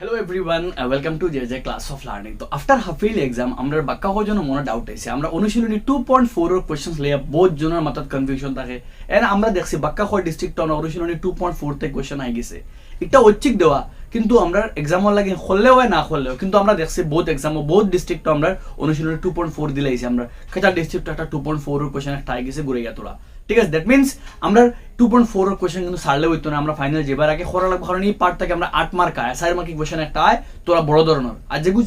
Hello everyone welcome to J J class of learning তো after হাফিল exam আমরা বাক্কা হওয়ার জন্য মনে ডাউট আছে। আমরা অনুশীলনী টু পয়েন্ট ফোরের কোয়েশন লইয়া বহুত জনের মাথাত কনফিউশন থাকে। এন আমরা দেখছি বাক্কা হওয়ার ডিস্ট্রিক্ট অনুশীলনী টু পয়েন্ট ফোরতে কোয়েশন আই গেছে। এটা ঐচ্ছিক দেওয়া। কিন্তু আমরা এক্সামর লাগে হলেও না হলেও, কিন্তু আমরা দেখছি বহুত এক্সাম বহুত ডিস্ট্রিক্ট আমরা অনুশীলনী টু পয়েন্ট ফোর দিলে আমরা। খেতার ডিস্ট্রিক্ট একটা টু পয়েন্ট ফোর এর কোয়েশ্চন একটা গেছে, ঘুরে তোরা ঠিক আছে দ্যাট মিনস আমরা টু পয়েন্ট ফোর কোয়েশন কিন্তু সারলে হইতো না আমরা ফাইনাল যেবার আগে খরা লাগবে, কারণ এই পার্ট থেকে আমরা আট মার্ক আয়, চার মার্কিং কোয়েশ্চেন একটা আয়, তোরা বড় ধরনের। আর যেগুলো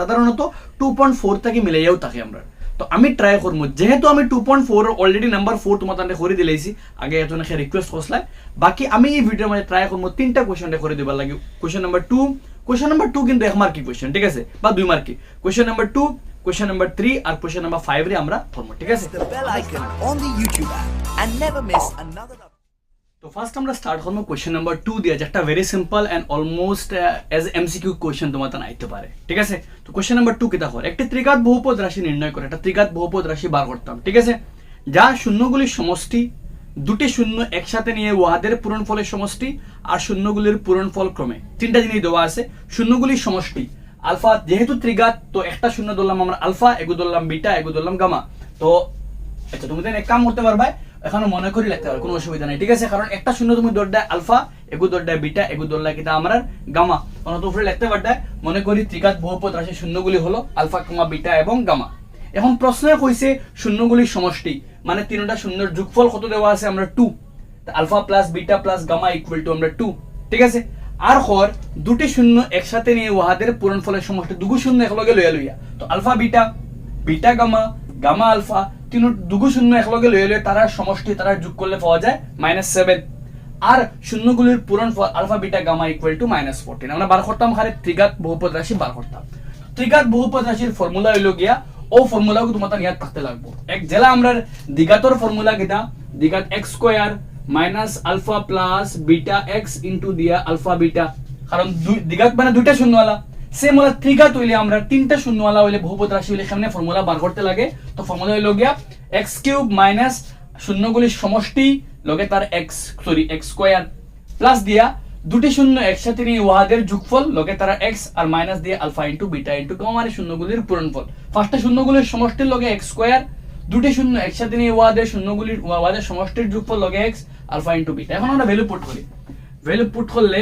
সাধারণত টু পয়েন্ট ফোর থেকে মিলাইয়াও থাকে আমরা। তো আমি ট্রাই করব যেহেতু আমি two point four already number four তোমার করে দিলেছি আগে এত সে রিকুয়েস্ট করছিলাম বাকি আমি এই ভিডিওর মধ্যে ট্রাই করব তিনটা কোয়েশনটা করে দিবার লাগে। Question number two question number two কিন্তু এক মার্কি কোয়েশন ঠিক আছে? বা দুই মার্কি question number two question number three আর কোয়েশন নাম্বার ফাইভ রে আমরা করব ঠিক আছে? তো ফার্স্ট আমরা স্টার্ট করব কোয়েশ্চেন নাম্বার টু দিয়ে, যেটা very simple and almost as MCQ question তোমার তান আইতে পারে, ঠিক আছে? তো কোয়েশ্চেন নাম্বার টু কিতা হয় একটি ত্রিঘাত বহুপদ রাশি নির্ণয় করে, একটা ত্রিঘাত বহুপদ রাশি বার করতাম, ঠিক আছে? যা শূন্যগুলির সমষ্টি, দুটি শূন্য একসাথে নিয়ে ওয়াহাদের পূরণফলের সমষ্টি আর শূন্যগুলির পূরণফল ক্রমে। তিনটা জিনিস দেওয়া আছে, শূন্যগুলির সমষ্টি। আলফা যেহেতু ত্রিঘাত, তো একটা শূন্য ধরলাম আমরা আলফা, এগু ধরলাম বিটা, এগু ধরলাম গামা। তো আচ্ছা তুমি তো এক কাম করতে পারবা এখানে মনে করি লিখতে পারো কোনো অসুবিধা নেই। ঠিক আছে, কারণ একটা শূন্য তুমি দৌড় দেয় আলফা, এগু দৌড় দেয় বিটা, এগু দৌড় দেয় কিটা আমার গামা। কোনো তো উপরে লিখতে পারতে মনে করি ত্রিঘাত বহুপদ রাশি শূন্যগুলি হলো আলফা, কমা, বিটা এবং গামা। এখন প্রশ্নে কইছে শূন্যগুলির সমষ্টি মানে তিনটা শূন্যর যোগফল কত দেওয়া আছে? আমরা two alpha plus beta plus gamma equal to আমরা টু ঠিক আছে? আর হর, দুটি শূন্য একসাথে নিয়ে ওহাদের পূরণফলের সমষ্টি, দুগু শূন্য একলগে লইয়া লইয়া। তো alpha, beta beta, gamma gamma, alpha তিন দুগু শূন্য একলগে লইয়া লইয়া তারা সমষ্টি তারা যোগ করলে পাওয়া যায় মাইনাস সেভেন আর শূন্যগুলির পূরণ alpha beta gamma equal to minus fourteen আমরা বার করতাম খালি ত্রিঘাত বহুপদ রাশি বার করতাম। ত্রিঘাত বহুপদ রাশির ফর্মুলা হইল গিয়া, ও ফর্মুলাকে তোমার ইয়াদ থাকতে লাগবো। এক জেলা আমরা দ্বিঘাতর ফর্মুলা কিটা দ্বিঘাত x square minus alpha plus beta x into দিয়া আলফা বিটা কারণ দুই- দ্বিঘাত মানে দুইটা শূন্যওয়ালা। সেম হলো ত্রিঘাত হইলে আমরা তিনটা শূন্যওয়ালা হইলে বহুপদ রাশি হইলে সামনে ফর্মুলা বার করতে লাগে। তো ফর্মুলা হইল গিয়া এক্স কিউব মাইনাস শূন্যগুলির সমষ্টি লগে তার x sorry x square plus দিয়া দুটি শূন্য একসাথে নিয়ে ওয়াহাদের যোগফল লগে তারা এক্স আর মাইনাস দিয়ে আলফা ইন্টু বিটা ইন্টু মানে শূন্যগুলির পূরণফল। ফার্স্টে শূন্যগুলির সমষ্টির লগে এক্স স্কোয়ার দুটি শূন্য একসাথে নিয়ে ওয়াহাদের শূন্যগুলির ওয়াহাদের সমষ্টির যোগফল লগে এক্স আলফা ইন্টু বিটা এখন আমরা ভ্যালু পুট করি। ভ্যালু পুট করলে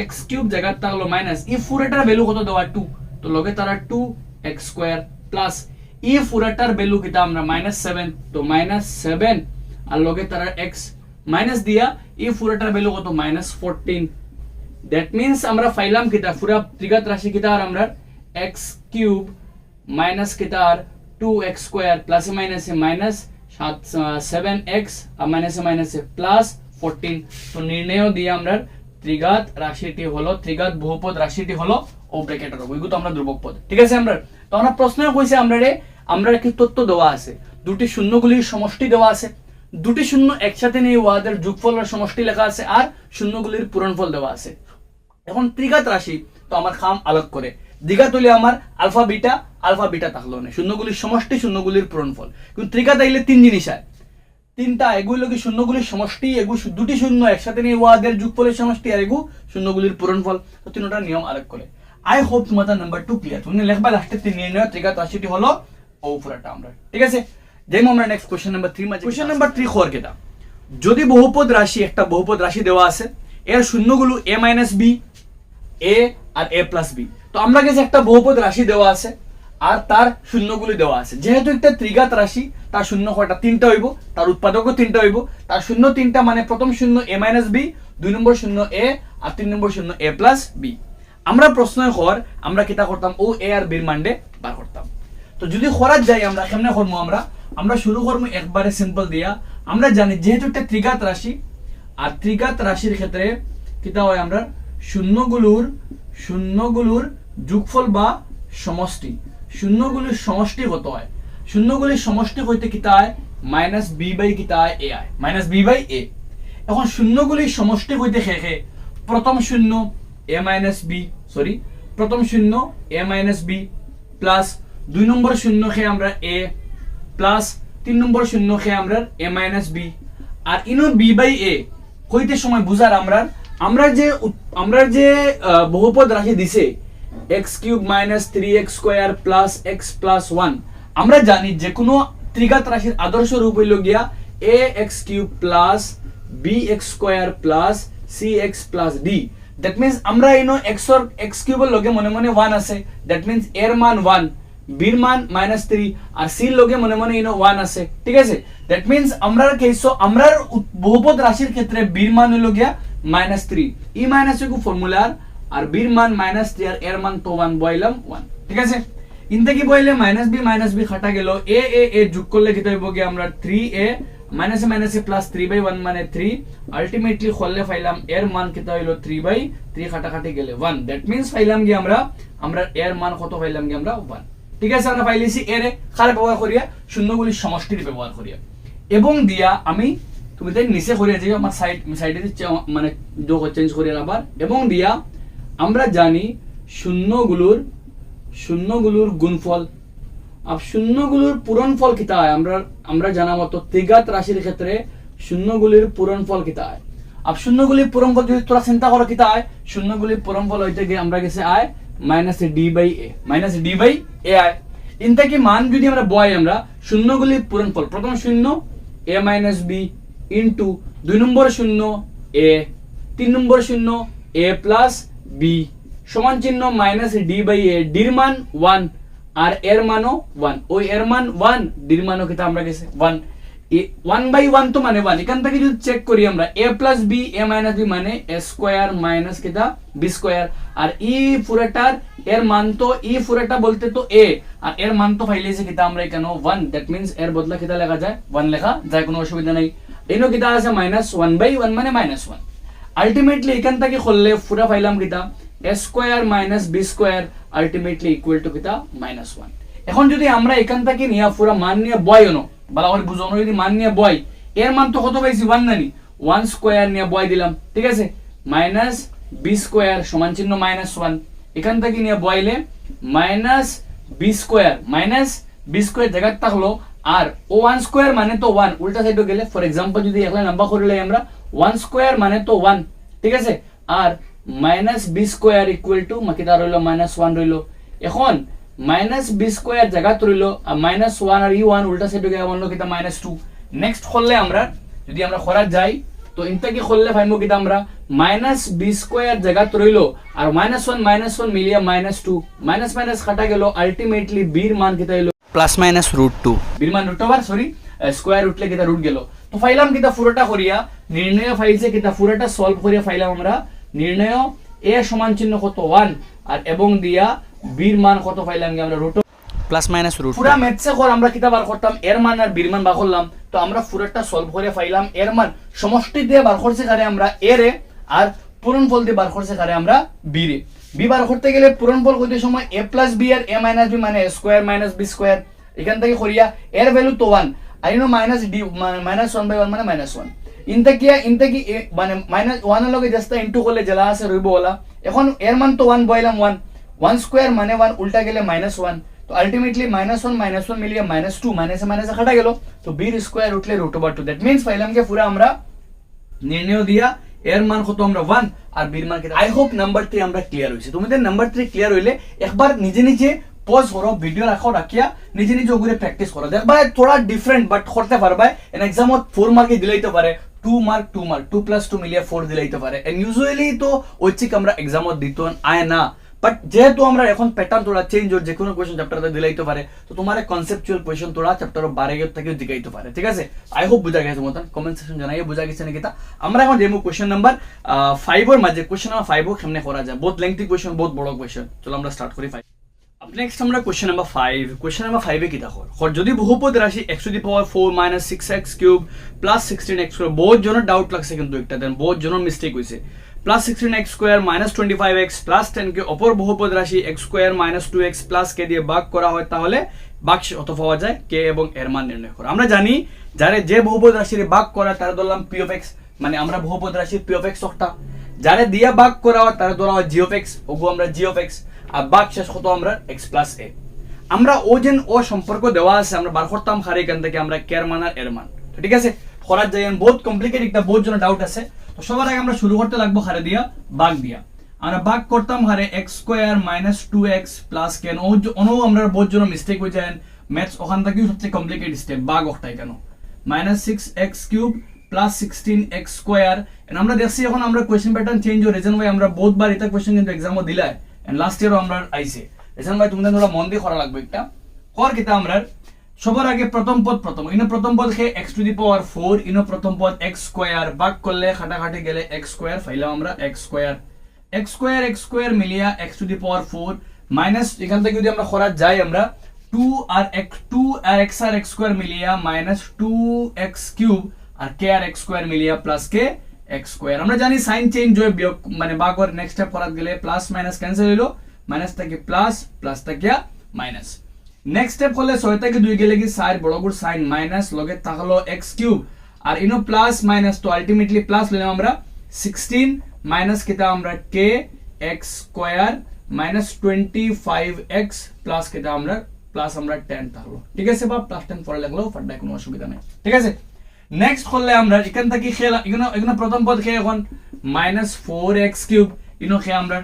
এক্স কিউব জায়গার থাকল মাইনাস ই ফুরাটার ভ্যালু কত দেওয়া? টু তো লগে তারা টু এক্স স্কোয়ার প্লাস ই ফুরাটার ভ্যালু কিটা আমরা? মাইনাস সেভেন তো মাইনাস সেভেন আর লগে তারা এক্স মাইনাস দিয়া ই ফুরাটার ভ্যালু কত? মাইনাস ফোরটিন দ্যাট মিনস আমরা ফাইলাম কিটা পুরা ত্রিঘাত রাশি কিটা আর আমরা এক্স কিউব মাইনাস কিটা আর? টু এক্স স্কোয়ার প্লাসে মাইনাসে মাইনাস সাত সেভেন এক্স আর মাইনাসে মাইনাসে প্লাস ফোরটিন তো নির্ণয় দিয়ে আমরা ত্রিঘাত রাশিটি হলো, ত্রিঘাত বহুপদ রাশিটি হলো ও ব্র্যাকেটের ওইগুলো আমরা ধ্রুবক পদ। ঠিক আছে, আমরা তো আমরা প্রশ্ন কইছে আমরা রে, আমরা কি তথ্য দেওয়া আছে? দুটি শূন্যগুলির সমষ্টি দেওয়া আছে। দুটি শূন্য একসাথে নিয়ে ওয়াদের যোগফলের সমষ্টি লেখা আছে আর শূন্যগুলির পূরণফল দেওয়া আছে। এখন ত্রিঘাত রাশি, তো আমার খাম আলোক করে। দ্বিঘাত হলে আমার আলফা বিটা আলফা বিটা থাকল না। শূন্যগুলির সমষ্টি, শূন্যগুলির পূরণফল। কিন্তু ত্রিঘাত আইলে তিন জিনিস হয়। তিনটা এগুলো কি শূন্যগুলির সমষ্টি এগু দুটি শূন্য একসাথে নিয়ে ওয়াদের যোগফলের সমষ্টি আর এগু শূন্যগুলির পূরণফল তো তিনটা নিয়ম আলোক করে। আই হোপ তোমাদের নাম্বার টু ক্লিয়ার তুমি লেখবা লাস্টের তিন নির্ণয় ত্রিঘাত রাশিটি হলো ও পুরাটা আমরা। ঠিক আছে? যাই আমরা নেক্সট কোশ্চেন নাম্বার থ্রি মাঝে কোশ্চেন নাম্বার থ্রি খোর কেটা যদি বহুপদ রাশি একটা বহুপদ রাশি দেওয়া আছে এর শূন্যগুলো এ মাইনাস বি এ আর এ প্লাস বি তো আমরা কাছে একটা বহুপদ রাশি দেওয়া আছে আর তার শূন্যগুলি দেওয়া আছে। যেহেতু একটা ত্রিঘাত রাশি, তার শূন্য কয়টা? তিনটা হইব। তার উৎপাদকও তিনটা হইব। তার শূন্য তিনটা মানে প্রথম শূন্য এ মাইনাস বি দুই নম্বর শূন্য এ আর তিন নম্বর শূন্য এ প্লাস বি আমরা প্রশ্ন হর আমরা কিতা করতাম? ও এ আর বির মান্ডে বার করতাম। তো যদি খরাত যাই আমরা, কেমনে করব আমরা? আমরা শুরু করব একবারে সিম্পল দিয়া। আমরা জানি যেহেতু একটা ত্রিঘাত রাশি, আর ত্রিঘাত রাশির ক্ষেত্রে কিতা হয় আমরা? শূন্যগুলোর শূন্যগুলোর যুগফল বা সমষ্টি। শূন্যগুলির সমষ্টি কত হয়? শূন্যগুলির সমষ্টি হইতে কিতা হয় মাইনাস বি বাই কিতা হয় এ আয় মাইনাস বি বাই এ। এখন শূন্যগুলির সমষ্টি হইতে শেষে প্রথম শূন্য, এ মাইনাস বি সরি প্রথম শূন্য, এ মাইনাস বি প্লাস দুই নম্বর শূন্য খেয়ে আমরা এ প্লাস তিন নম্বর শূন্য খেয়ে আমরা এ মাইনাস বি। আর ইনো বি বাই এ কইতে সময় বুঝার আমরা আমরা যে আমরা যে বহুপদ রাশি দিছে x cube minus three x square plus x plus one আমরা জানি যে কোনো ত্রিঘাত রাশির আদর্শ রূপ হইল গিয়া a x cube plus b x square plus c x plus d that means আমরা ইনো এক্স অর এক্স কিউবের লগে মনে মনে ওয়ান আছে। দ্যাট মিনস এর মান ওয়ান বির মান মাইনাস থ্রি আর সির লগে মনে মনে ইনো ওয়ান আছে। ঠিক আছে? দ্যাট মিনস আমরা কেসো আমরা বহুপদ রাশির ক্ষেত্রে বির মান হইল গিয়া মাইনাস থ্রি ই মাইনাস ফর্মুলার আর বির মান মাইনাস থ্রি আর এর মান তো ওয়ান বইলাম ওয়ান ঠিক আছে? ইনতে কি বইলে মাইনাস বি মাইনাস বি খাটা গেল। এ এ এ যোগ করলে কি হইব গিয়া আমরা থ্রি এ মাইনাসে মাইনাসে প্লাস থ্রি বাই ওয়ান মানে থ্রি আলটিমেটলি খোললে পাইলাম এর মান কেতা হইল থ্রি বাই থ্রি খাটাখাটি গেলে ওয়ান দ্যাট মিনস পাইলাম কি আমরা? আমরা এর মান কত পাইলাম কি আমরা? ওয়ান ঠিক আছে, আমরা পাইলেছি এর খারাপ ব্যবহার করিয়া? শূন্যগুলি সমষ্টির ব্যবহার করিয়া। এবং দিয়া আমি, তুমি তাই নিচে করিয়া যে আমার সাইড সাইডে মানে যোগ চেঞ্জ করিয়া আবার। এবং দিয়া আমরা জানি শূন্যগুলোর শূন্যগুলোর গুণফল। আর শূন্যগুলোর পূরণফল কিতা হয় আমরা আমরা জানা মতো ত্রিঘাত রাশির ক্ষেত্রে শূন্যগুলির পূরণফল কিতা হয় আর শূন্যগুলির পূরণফল যদি তোরা চিন্তা করো কিতা হয় শূন্যগুলির পূরণফল হইতে গিয়ে আমরা গেছে আয় minus d by a minus d by a আয় ইনটা কি মান যদি আমরা বয় আমরা, শূন্যগুলির পূরণফল প্রথম শূন্য এ মাইনাস বি ইন্টু দুই নম্বর শূন্য এ তিন নম্বর শূন্য এ প্লাস বি সমান চিহ্ন মাইনাস ডি বাই এ ডির মান ওয়ান আর এর মানও ওয়ান ওই এর মান ওয়ান ডির মানও কিন্তু আমরা গেছে ওয়ান ওয়ান বাই ওয়ান তো মানে ওয়ান এখান থেকে যদি চেক করি আমরা a plus b a minus b মানে এ স্কোয়ার মাইনাস কিতা? বি স্কোয়ার আর ই পুরাটার এর মান তো ই পুরাটা বলতে তো এ আর এর মান তো ফাইলেছে কিতা আমরা এখানে ওয়ান দ্যাট মিনস এর বদলা কিতা লেখা যায়? ওয়ান লেখা যায়, কোনো অসুবিধা নাই। এনো কিতা আছে? মাইনাস ওয়ান বাই ওয়ান মানে মাইনাস ওয়ান আলটিমেটলি এখান থেকে খুললে পুরা পাইলাম কিতা? A square minus b square ultimately equal to কিতা? মাইনাস ওয়ান এখন যদি আমরা এখান থেকে নিয়ে পুরা মান নিয়ে বয় অনো বালা করে বুঝানো যদি মান নিয়ে বয়, এর মান তো কত পাইছি? ওয়ান নানি ওয়ান স্কোয়ার নিয়ে বয় দিলাম, ঠিক আছে? মাইনাস বি স্কোয়ার সমান চিহ্ন মাইনাস ওয়ান এখান থেকে নিয়ে বয়লে minus b square minus b square জায়গায় থাকল, আর ও ওয়ান স্কোয়ার মানে তো ওয়ান উল্টা সাইডে গেলে ফর এক্সাম্পল যদি একলা নাম্বার করলে আমরা ওয়ান স্কোয়ার মানে তো ওয়ান ঠিক আছে? আর minus b square equal to মাকিটা রইল মাইনাস ওয়ান রইল এখন মাইনাস বি স্কোয়ার জায়গাত রইল আর মাইনাস ওয়ান আর ই ওয়ান উল্টা সাইডে গেলে বলল কিতা মাইনাস টু নেক্সট করলে আমরা যদি আমরা খরাত যাই তো ইনটা কি করলে ফাইমো কিতা আমরা? মাইনাস বি স্কোয়ার জায়গাত রইল আর মাইনাস ওয়ান মাইনাস ওয়ান মিলিয়ে মাইনাস টু মাইনাস মাইনাস কাটা গেল আলটিমেটলি বির মান কিতা হইল প্লাস মাইনাস রুট টু বিরমান রুট ওভার সরি স্কোয়ার উঠলে কিতা রুট গেল। তো ফাইলাম কিতা পুরোটা করিয়া নির্ণয় ফাইলছে কিতা পুরোটা সলভ করিয়া ফাইলাম আমরা। নির্ণয় এ সমান চিহ্ন কত? ওয়ান আর এবং দিয়া বির মান কত ফাইলাম আমরা রুট প্লাস মাইনাস রুট পুরা ম্যাথসে কর আমরা কিতা বার করতাম? এর মান আর বির মান বার করলাম। তো আমরা পুরোটা সলভ করে ফাইলাম এর মান। সমষ্টি দিয়ে বার করছে কারে আমরা এর আর পূরণফল দিয়ে বার করছে কারে আমরা বি রে। বি বার করতে গেলে পূরণফল করতে সময় এ প্লাস বি আর এ মাইনাস বি মানে স্কোয়ার মাইনাস বি স্কোয়ার এখান থেকে করিয়া এর ভ্যালু তো ওয়ান আর ইনো minus d minus one by one মানে মাইনাস ওয়ান ইনতে কি ইনতে কি মানে মাইনাস ওয়ানের লগে জাস্ট ইন্টু করলে জেলা আছে, রইব ওলা। এখন এর মান তো ওয়ান বইলাম ওয়ান ওয়ান স্কোয়ার মানে ওয়ান উল্টা গেলে মাইনাস ওয়ান তো ultimately minus one minus one মিলিয়ে মাইনাস টু মাইনাসে মাইনাসে কাটা গেল। তো বির স্কোয়ার উঠলে root over two that means পাইলাম কে পুরা আমরা নির্ণয় দিয়া এর মান কত আমরা ওয়ান আর বির মান আই হোপ নাম্বার থ্রি আমরা ক্লিয়ার হয়েছে তোমাদের নাম্বার থ্রি ক্লিয়ার হইলে একবার নিজে নিজে পজ করো ভিডিও রাখো রাখিয়া নিজে নিজে ওগুলো প্র্যাকটিস করো দেখবা থোড়া ডিফারেন্ট বাট করতে পারবা এন এক্সামত ফোর মার্কে দিলাইতে পারে two mark two mark two plus two মিলিয়ে ফোর দিলাইতে পারে এন্ড ইউজুয়ালি তো ঐচ্ছিক আমরা এক্সামত দিত আয় না। বাট যেহেতু আমরা এখন প্যাটার্ন তোরা চেঞ্জ ওর যে কোনো কোয়েশ্চন চ্যাপ্টারতে দিলাইতে পারে তো তোমার কনসেপচুয়াল কোয়েশ্চন তোরা চ্যাপ্টার বারে গিয়ে থেকে দিকাইতে পারে ঠিক আছে? আই হোপ বুঝা গেছে মতন। কমেন্ট সেকশন জানাই বুঝা গেছে নাকি তা? আমরা এখন যেমন কোয়েশ্চন নাম্বার ফাইভের মাঝে কোয়েশ্চন নাম্বার ফাইভও কেমনে করা যায়। বহুত লেংথি কোয়েশ্চন বহুত বড় কোয়েশ্চন চলো আমরা স্টার্ট করি ফাইভ নেক্সট আমরা question number five question number ফাইভে কি দেখো? যদি বহুপদ রাশি the power four minus six x cube plus sixteen x square বহুত জনের ডাউট লাগছে কিন্তু একটা দেন বহুত জনের মিস্টেক হয়েছে plus sixteen x square minus twenty five x plus অপর বহুপদ রাশি x square minus two x plus k দিয়ে করা হয়, তাহলে বাক্স অত পাওয়া যায় কে এবং এর মান নির্ণয় আমরা জানি, যারে যে বহুপদ রাশির ভাগ করা, তারা ধরলাম পি অফ এক্স মানে আমরা বহুপদ রাশির পি অফ এক্স একটা যারে দিয়া ভাগ করা হয়, তারা ধরা হয় জি অফ এক্স ওগু আমরা জি অফ এক্স আর ভাগ শেষ কত আমরা এক্স প্লাস এ আমরা ও যেন ও সম্পর্ক দেওয়া আছে, আমরা বার করতাম খারে এখান থেকে আমরা কেয়ার মান আর এর মান। ঠিক আছে? করার যাই বহুত কমপ্লিকেট একটা, বহুত জন ডাউট আছে। তো সবার আগে আমরা শুরু করতে লাগবো হারে দিয়া, বাঘ দিয়া। আমরা বাঘ করতাম হারে x square minus two x plus কেন? অনও আমরা বহুত জন্য মিস্টেক হয়ে যায়। ম্যাথস ওখান থেকেও সবচেয়ে কমপ্লিকেট স্টেপ বাঘ ওটাই কেন? Minus six x cube plus sixteen x square আমরা দেখছি এখন আমরা কোয়েশ্চেন প্যাটার্ন চেঞ্জ হয় রিজন ভাই আমরা বহুতবার এটা কোয়েশ্চেন কিন্তু এক্সামও দিলাই লাস্ট ইয়ারও আমরা আইছে। রিজন ভাই তোমাদের তোমরা মন দিয়ে করা লাগবে একটা। কর কিতা আমরা, সবার আগে প্রথম পদ প্রথম। ইনো প্রথম পদ খে x two the power four ইনো প্রথম পদ এক্স স্কোয়ার বাক করলে খাটাখাটি গেলে এক্স স্কোয়ার ফাইলাম আমরা x square x square x square Millia x two the power four minus এখান থেকে যদি আমরা করা যাই আমরা টু আর এক্স টু আর এক্স আর এক্স স্কোয়ার মিলিয়া মাইনাস টু এক্স কিউব আর কে আর এক্স স্কোয়ার মিলিয়া প্লাস কে এক্স স্কোয়ার আমরা জানি সাইন চেঞ্জ হয়ে বিয়োগ মানে বাগর নেক্সট স্টেপ করাত গেলে প্লাস মাইনাস ক্যান্সেল হইল। মাইনাস থেকে প্লাস প্লাস থেকে মাইনাস নেক্সট স্টেপ হলে ছয় থেকে দুই গেলে কি সাইড বড় করে সাইন মাইনাস লগে থাকল এক্স কিউব আর ইনো প্লাস মাইনাস তো আলটিমেটলি প্লাস লইলাম আমরা সিক্সটিন মাইনাস কিতা আমরা k x square minus twenty five x plus কিতা আমরা প্লাস আমরা টেন থাকল ঠিক আছে বা প্লাস টেন পরে লাগল ফাটায় কোনো অসুবিধা নেই। ঠিক আছে? নেক্সট করলে আমরা এখান থেকে খেলা এখানে এখানে প্রথম পদ খেয়ে এখন মাইনাস ফোর এক্স কিউব ইনো খেয়ে আমরা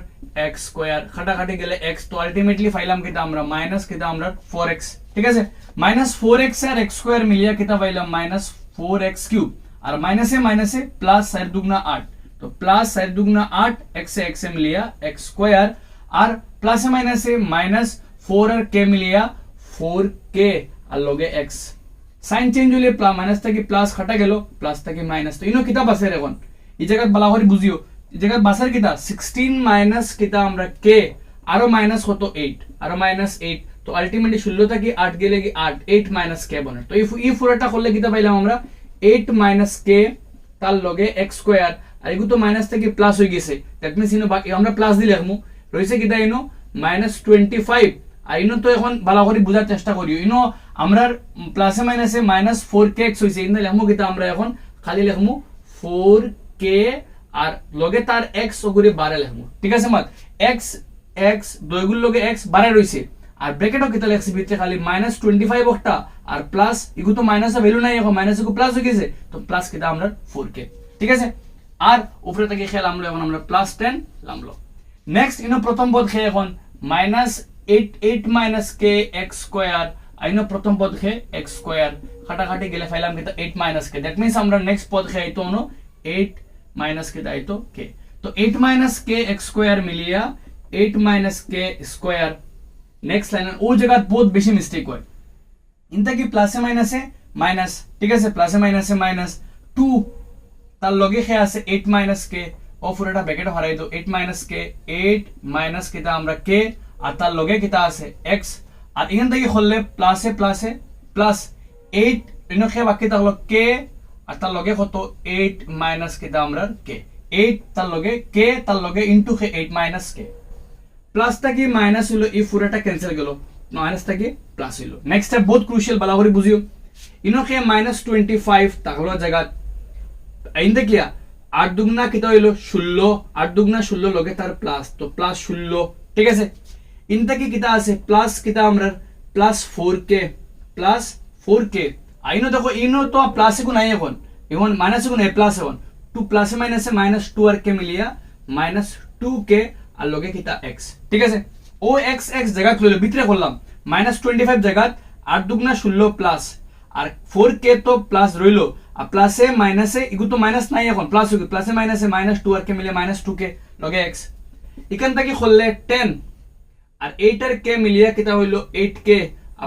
এক্স স্কোয়ার খাটাখাটি গেলে এক্স তো আলটিমেটলি ফাইলাম কিতা আমরা মাইনাস কিতা আমরা ফোর এক্স ঠিক আছে মাইনাস ফোর এক্স আর এক্স স্কোয়ার মিলিয়া কিতা পাইলাম মাইনাস ফোর এক্স কিউব আর মাইনাসে মাইনাসে প্লাস চার দুগুনা আট তো প্লাস চার দুগুনা আট এক্স এ এক্স এ মিলিয়া এক্স স্কোয়ার আর প্লাসে মাইনাসে মাইনাস ফোর আর কে মিলিয়া ফোর কে আর লগে এক্স সাইন চেঞ্জ হলে মাইনাস থেকে প্লাস খাটা গেল প্লাস থেকে মাইনাস তো, ইনো কিতা বাসের এখন। এই জায়গায় বালা করে বুঝিও এই জায়গায় বাসের কিতা সিক্সটিন মাইনাস কিতা আমরা কে আরও মাইনাস কত? এইট আরও মাইনাস এইট তো আলটিমেটলি ষোলো থেকে আট গেলে কি আট এইট মাইনাস কে বনে। তো, এই ফুরাটা করলে কিতা পাইলাম আমরা? এইট মাইনাস কে তার লগে এক্স স্কোয়ার আর এগুলো তো মাইনাস থেকে প্লাস হয়ে গেছে। দ্যাট মিনস ইনো আমরা প্লাস দিলে রাখব রয়েছে কিতা ইনো? মাইনাস টোয়েন্টি ফাইভ আর ইনো তো এখন ভালো করে বোঝার চেষ্টা করি ইনো আমরা প্লাসে মাইনাসে মাইনাস ফোর কে এক্স হয়েছে কিন্তু লেখমু কিতা আমরা এখন খালি লেখমু ফোর কে আর লগে তার এক্স ওগুলি বারে লেখমু। ঠিক আছে মাত? এক্স এক্স দইগুলো লগে এক্স বারে রয়েছে আর ব্র্যাকেটও কিতা লেখছি ভিতরে খালি মাইনাস টোয়েন্টি ফাইভ একটা আর প্লাস এগুলো তো মাইনাস ভ্যালু নাই এখন। মাইনাস এগুলো প্লাস হয়ে গেছে তো প্লাস কিতা আমরা ফোর কে ঠিক আছে? আর উপরে থেকে খেয়াল আমরা এখন আমরা প্লাস টেন লামলো। নেক্সট ইনো প্রথম পদ খেয়ে এখন মাইনাস এইট এইট মাইনাস কে এক্স স্কোয়ার আইনো প্রথম পদ খেয়ে এক্স স্কোয়ার খাটাখাটি গেলে ফাইলাম কিন্তু eight minus k that means আমরা নেক্সট পদ খেয়ে আইতো অনো এইট মাইনাস কে দাইতো কে তো eight minus k x square মিলিয়া eight minus k square next line ও জায়গা বহুত বেশি মিস্টেক হয়। ইনটা কি প্লাসে মাইনাসে মাইনাস ঠিক আছে? প্লাসে মাইনাসে মাইনাস টু তার লগে খে আছে এইট মাইনাস কে ও পুরোটা ব্যাকেটে হরাই দো eight minus k eight minus কিতা আমরা কে আর তার লগে কিতা আছে? এক্স আর এখান থেকে হলে প্লাসে প্লাসে প্লাস এইট এনে খে বাকি থাকল কে আর তার লগে কত? এইট মাইনাস কিতা আমরা কে এইট তার লগে কে তার লগে ইন্টু খে এইট মাইনাস কে প্লাস থাকি মাইনাস হইল এই পুরোটা ক্যান্সেল গেল মাইনাস থাকি প্লাস হইল নেক্সট স্টেপ বহুত ক্রুশিয়াল বালা করে বুঝিও ইনোকে মাইনাস টোয়েন্টি ফাইভ তাহলে জায়গা আইন দেখিয়া আট দুগুনা কিতা হইল? ষোলো আট দুগুনা ষোলো লগে তার প্লাস তো প্লাস ষোলো ঠিক আছে? ইনটা কি কিতা আছে প্লাস কিতা আমরা plus four k plus four k আইনো দেখো ইনো তো প্লাস এখন নাই এখন এখন মাইনাস এখন এ প্লাস এখন টু প্লাসে মাইনাসে মাইনাস টু আর কে মিলিয়া মাইনাস টু কে আর লগে কিতা এক্স ঠিক আছে ও এক্স এক্স জায়গা খুলে ভিতরে করলাম মাইনাস টোয়েন্টি ফাইভ জায়গাত আট দুগুনা ষোলো প্লাস আর ফোর কে তো প্লাস রইল আর প্লাসে মাইনাসে এগুলো তো মাইনাস নাই এখন প্লাস প্লাসে মাইনাসে মাইনাস টু আর কে মিলে মাইনাস টু কে লগে এক্স এখান থেকে করলে টেন আর এইট আর কে মিলিয়া কিতা হইল? এইট কে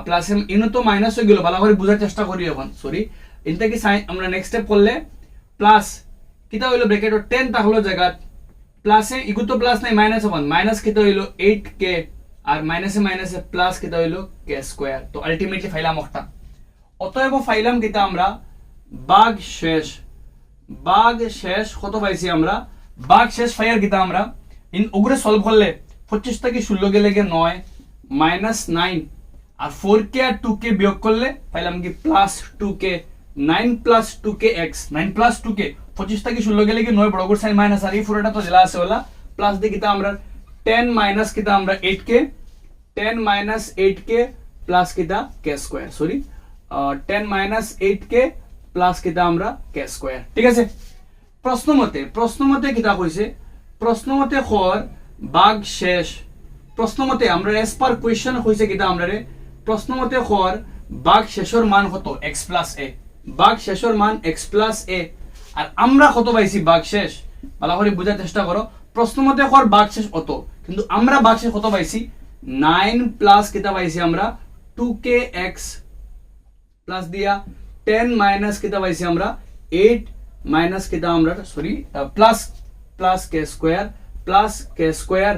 প্লাসে ইনো তো মাইনাস হয়ে গেল ভালো করে বোঝার চেষ্টা করি এখন সরি ইনটা কি সাইন আমরা নেক্সট স্টেপ করলে প্লাস কিতা হইল ব্র্যাকেট টেন তাহলো জায়গাত প্লাসে ইগু তো প্লাস নাই মাইনাস এখন মাইনাস কিতা হইল? এইট কে, আর মাইনাসে মাইনাসে প্লাস কিতা হইল? কে স্কোয়ার তো আলটিমেটলি ফাইলাম একটা অতএব ফাইলাম কিতা আমরা? বাঘ শেষ বাঘ শেষ, কত পাইছি আমরা? বাঘ শেষ ফাইয়ার কিতা আমরা? ইন ওগুলো সলভ করলে পঁচিশ থেকে ষোলো গেলে গিয়ে নয় মাইনাস নাইন আর ফোর কে আর টু কে বিয়োগ করলে পাইলাম কি plus two k nine plus two k x nine plus two k, পঁচিশ থেকে ষোলো গেলে কি নয়, বড় করে সাইন মাইনাস আর এই ফোরটা তো জেলা আছে ওলা প্লাস দিয়ে কিতা আমরা টেন মাইনাস কিতা আমরা eight k ten minus eight k plus কিতা k square sorry ten minus eight k plus কিতা আমরা কে স্কোয়ার ঠিক আছে? প্রশ্নমতে প্রশ্নমতে কিতা কইছে প্রশ্নমতে খর বাঘ শেষ। প্রশ্নমতে আমরা এস পার কোয়েশ্চন কইছে কিতা আমরা প্রশ্নমতে খর বাঘ শেষর মান কত? এক্স প্লাস এ বাঘ শেষর মান এক্স প্লাস এ আর আমরা কত পাইছি বাঘ শেষ? ভালো করে বোঝার চেষ্টা করো প্রশ্নমতে খর বাঘ শেষ অত? কিন্তু আমরা বাঘ শেষ কত পাইছি? নাইন প্লাস কিতা পাইছি আমরা? টু কে এক্স প্লাস দিয়া। টেন মাইনাস কিতা পাইছি আমরা? এইট মাইনাস কিতা আমরা? Sorry plus plus k square plus k square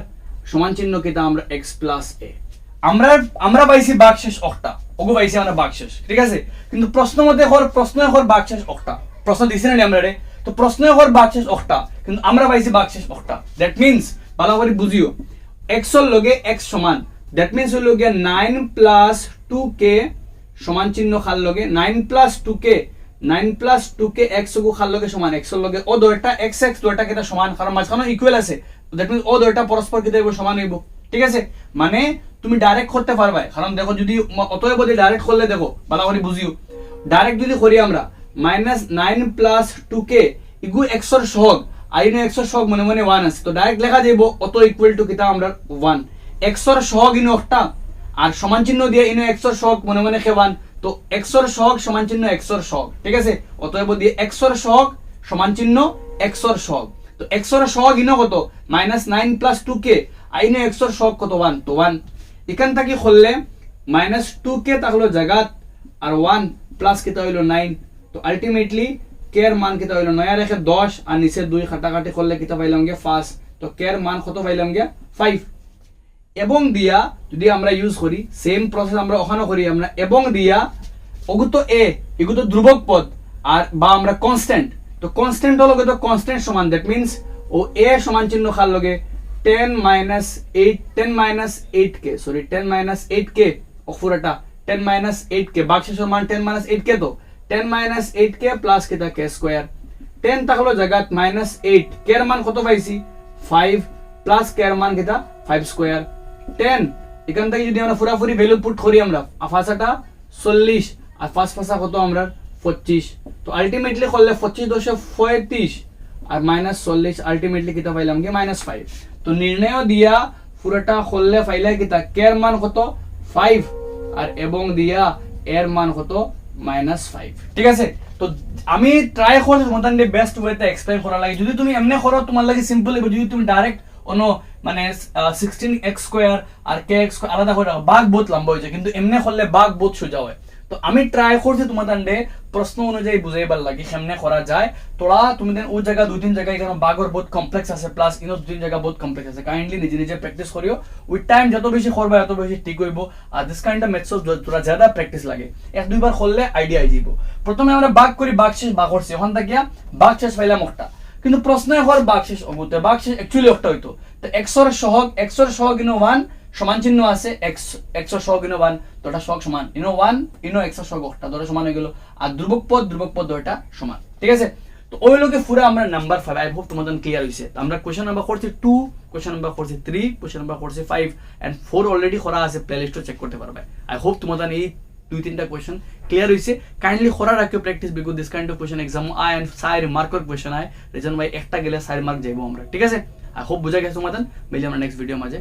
সমান চিহ্ন কিতা আমরা এক্স প্লাস এ আমরা আমরা পাইছি বাকশেষ অক্টা। ওগো পাইছি আমরা বাকশেষ, ঠিক আছে? কিন্তু প্রশ্ন মধ্যে হর প্রশ্ন হর বাকশেষ অক্টা। প্রশ্ন দিছি না আমরা রে? তো প্রশ্ন হর বাকশেষ অক্টা, কিন্তু আমরা পাইছি বাকশেষ অক্টা। দ্যাট মিন্স ভালো করে বুঝিও। এক্সর লগে এক্স সমান। দ্যাট মিন্স হইল গিয়া নাইন প্লাস টু কে সমান চিহ্ন খাল লগে nine plus two k nine plus two k x গু খাল লগে সমান এক্স লগে ও দুইটা এক্স এক্স দুইটা কেটা সমান কারণ মাঝখানে ইকুয়াল আছে। দ্যাট ও দুইটা পরস্পর সমান হইব ঠিক আছে? মানে তুমি ডাইরেক্ট করতে পারবা কারণ দেখো যদি অতএব যদি ডাইরেক্ট করলে দেখো ভালো করে বুঝিও ডাইরেক্ট যদি করি আমরা minus nine plus two k ইগু এক্সর সহগ আইনো এক্সর সহগ মনে মনে ওয়ান আছে। তো ডাইরেক্ট লেখা যাইব অত ইকুয়াল টু কিতা আমরা ওয়ান এক্সর সহগ ইনো একটা আর সমান চিহ্ন দিয়ে ইনো এক্সর সহগ মনে মনে খেবান তো এক্সর সহগ সমান চিহ্ন এক্সর সহগ, ঠিক আছে? অতএব দিয়ে এক্সর সহগ সমান চিহ্ন এক্সর সহগ। তো এক্সর সহগ ইনো কত? Minus nine plus two k আইনো এক্সর সহগ কত? ওয়ান তো ওয়ান এখান থেকে খুললে মাইনাস টু কে থাকল জায়গাত আর ওয়ান প্লাস কেটা হইল নাইন তো আলটিমেটলি কে এর মান কেটা হইল? নয়া রেখে দশ, আর নিচে দুই কাটাকাটি করলে কেটা পাইলাম গিয়ে ফার্স্ট তো কে এর মান কত পাইলাম গিয়া ফাইভ এবং দিয়া যদি আমরা ইউজ করি সেম প্রসেস আমরা ওখানে করি, আমরা এবং দিয়া ওগুতো এ এগুতো ধ্রুবক পদ, আর বা আমরা কনস্ট্যান্ট তো কনস্ট্যান্ট হলো তো কনস্ট্যান্ট সমান দ্যাট মিন্স ও এ সমান চিহ্ন খাল লগে ten minus eight ten minus eight k sorry ten minus eight k ও পুরাটা টেন মাইনাস এইট কে বাক্সের মান টেন মাইনাস এইট কে তো ten minus eight k plus কেটা কে স্কোয়ার টেন থাকল জায়গাত মাইনাস এইট কের মান কত পাইছি? ফাইভ প্লাস কের মান কেটা ফাইভ স্কোয়ার টেন, এখান থেকে যদি আমরা পুরাপুরি ভ্যালু পুট করি আমরা আফাসাটা চল্লিশ, আর পাঁচ পাঁচা কত আমরা? পঁচিশ। তো আলটিমেটলি করলে পঁচিশ দশে পঁয়ত্রিশ, আর মাইনাস চল্লিশ আলটিমেটলি কিতা পাইলাম কি? মাইনাস ফাইভ তো নির্ণয় দিয়া পুরোটা করলে পাইলে কিতা? কের মান কত? ফাইভ আর এবং দিয়া এর মান কত? মাইনাস ফাইভ ঠিক আছে? তো আমি ট্রাই করছি মোটামুটি বেস্ট ওয়েতে এক্সপ্লেন করা লাগে। যদি তুমি এমনি করো, তোমার লাগে সিম্পল যদি তুমি ডাইরেক্ট অন্য মানে সিক্সটিন এক্স স্কোয়ার আর কে এক্স আলাদা করে বাঘ বহুত লম্বা হয়েছে কিন্তু এমনি করলে বাঘ বহুত সোজা হয়। তো আমি ট্রাই করছি তোমার দান্ডে প্রশ্ন অনুযায়ী বুঝাইবার লাগে কেমনে করা যায়। তোরা, তুমি দেন ও জায়গা, দুই, তিন জায়গায় এখানে বাঘর বহুত কমপ্লেক্স আছে প্লাস ইনো দুই, তিন জায়গা বহুত কমপ্লেক্স আছে। কাইন্ডলি নিজে নিজে প্র্যাকটিস করিও উইথ টাইম যত বেশি করবা এত বেশি ঠিক হইব আর দিস কাইন্ড অফ মেথডস তোরা জাদা প্র্যাকটিস লাগে। এক দুইবার করলে আইডিয়া আই যাব। প্রথমে আমরা বাঘ করি বাঘ শেষ বাঘ করছি ওখান থেকে বাঘ শেষ পাইলাম একটা কিন্তু প্রশ্ন হওয়ার বাঘ শেষ অগুতে বাঘ শেষ অ্যাকচুয়ালি একটা হইতো। তো এক্সর সহগ এক্সর সহগ ইনো ওয়ান সমান চিহ্ন আছে, এক্স, এক্সর সহগ ইনো ওয়ান তোটা সহগ সমান। ইনো ওয়ান ইনো এক্সর সহগ একটা ধরে সমান হয়ে গেল। আর ধ্রুবক পদ ধ্রুবক পদ দুইটা সমান। ঠিক আছে? তো ওই লোকে পুরো আমরা নাম্বার ফাইভ আই হোপ তোমাদের ক্লিয়ার হয়েছে আমরা কোয়েশ্চন নাম্বার করছি টু কোয়েশ্চন নাম্বার করছি থ্রি কোয়েশ্চন নাম্বার করছি ফাইভ অ্যান্ড ফোর অলরেডি করা আছে প্লে লিস্টও চেক করতে পারবে। আই হোপ তোমাদের এই দুই তিনটা কোয়েশন ক্লিয়ার হয়েছে কাইন্ডলি করার রাখিও practice because this kind of question exam আয় এন্ড সাইর মার্কর কোয়েশন আয় রিজন ভাই একটা গেলে সাইর মার্ক যাইবো আমরা ঠিক আছে? আই হোপ বুঝা গেছে তোমাদের মিলে আমরা নেক্সট ভিডিও মাঝে